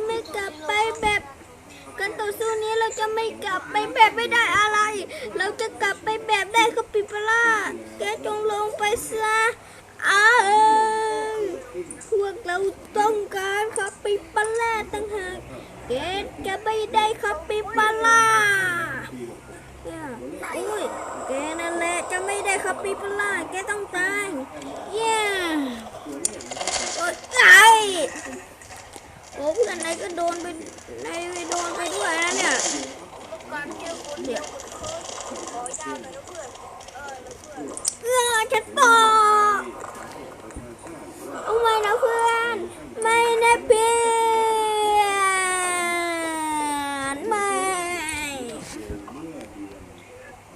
จะไม่กลับไปแบบการต่อสู้นี้เราจะไม่กลับไปแบบไม่ได้อะไร เราจะกลับไปแบบได้คาปิบาร่าแกจงลงไปซะอ้าวพวกเราต้องการคาปิบาร่าตั้งหากแกจะไม่ได้คาปิบาร่าอุ้ยแกนั่นแหละจะไม่ได้คาปิบาร่าแกต้องตายเย้โอ๊ยไอ้ โอ้เพื่อนนายก็โดนไปนายโดนไปด้วยนะเนี่ยเดี๋ยวเออฉันต่อเอาไม่นะเพื่อน ไม่นะเพื่อนไม่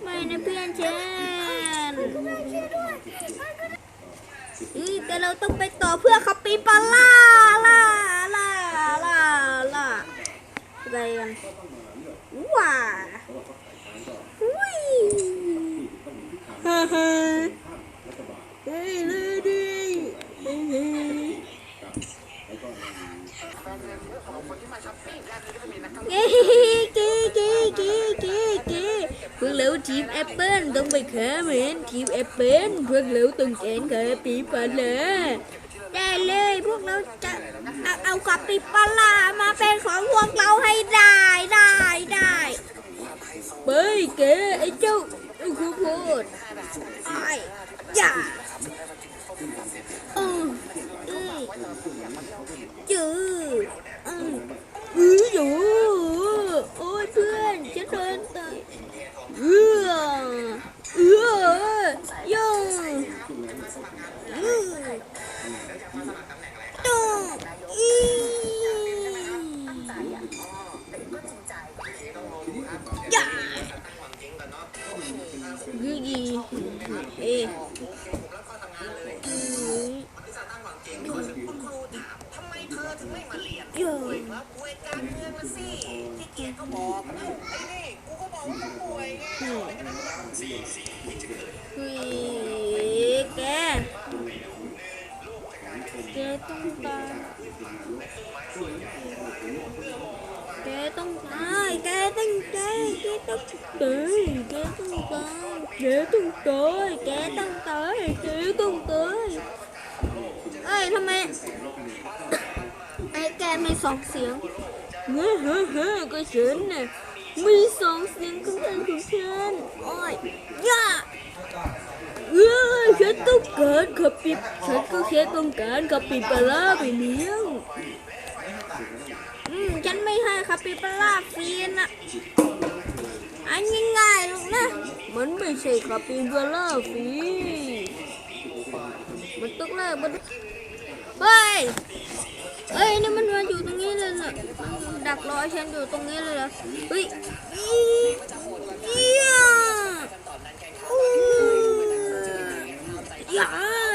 ไม่นะเพื่อนฉันอือแต่เราต้องไปต่อเพื่อคาปิปาล่าล่าล่าล่าล่า อะไรกันว้าอุ้ยฮ่าฮ่าเฮ้ยเลยดิเฮ้ยเฮ้ยเก้เก้เก้เก้เก้เก้พวกเราทีมแอปเปิลต้องไปขาเหมือนทีมแอปเปิลพวกเราต้องแข่งกับปีปาล่าได้เลยพวกเราจะ ติปีปาล่ามาเป็นของพวกเราให้ได้ได้ได้เบ้ยเก๋ไอ้เจ้าอู้คูพูดไอ้ย่าเออเออจือเอออื อกเอ้าไอ้นี่กูก็บอกว่าเขาป่วยไงคุยแกแกต้องตายแกต้องตายแกต้องตายแกต้องตายแกต้องตายแกต้องตายแกต้องตายแกต้องตายเอ้ยทำไมไอ้แกไมีสองเสียง เฮ้เฮ้เฮ้ก็ฉันน่ะมีสองเสียงของฉันของฉันโอ้ยย่าเออฉันต้องการขับปิบฉันก็แค่ต้องการขับปิปลาร่าไปเลี้ยงอืมฉันไม่ให้ขับปิปลาร่าฟรีนะอันง่ายๆหรอกนะ มันไม่ใช่ขับปิปลาฟรีมันต้องแลกมันเฮ้ยเฮ้ยนี่มันมาอยู่ตรงนี้ ดักรอฉันอยู่ตรงนี้เลยเหรอเฮ้ยอีเอี้ยอย่า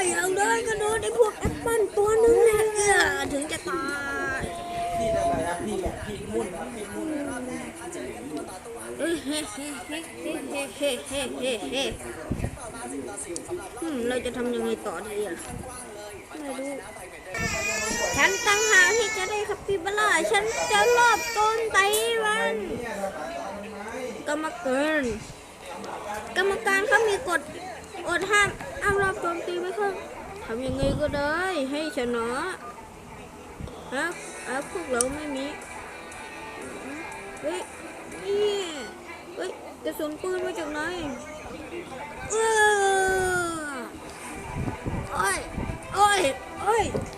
อย่าเลยก็โดนไอ้พวกแอปเปิลตัวนึงแหละเออถึงจะตายเฮ้ยเฮ้ยเฮ้ยเฮ้ยเฮ้ยเฮ้ยเฮ้เฮ้เฮ้อืมเราจะทำยังไงต่อดีอะ ไม่รู้ฉันตั้งหากที่จะได้คัปปิบาร่าฉันจะรอบต้นไต้หวันกรรมการกรรมการเขามีกฎอดห้ามเอารอบโจมตีไม่เข้าทำยังไงก็ได้ ให้ชนะฮะอะพวกเราไม่มีเฮ้ยนี่เฮ้ยกระสุนปืนมาจากไหนเออ 哎哎。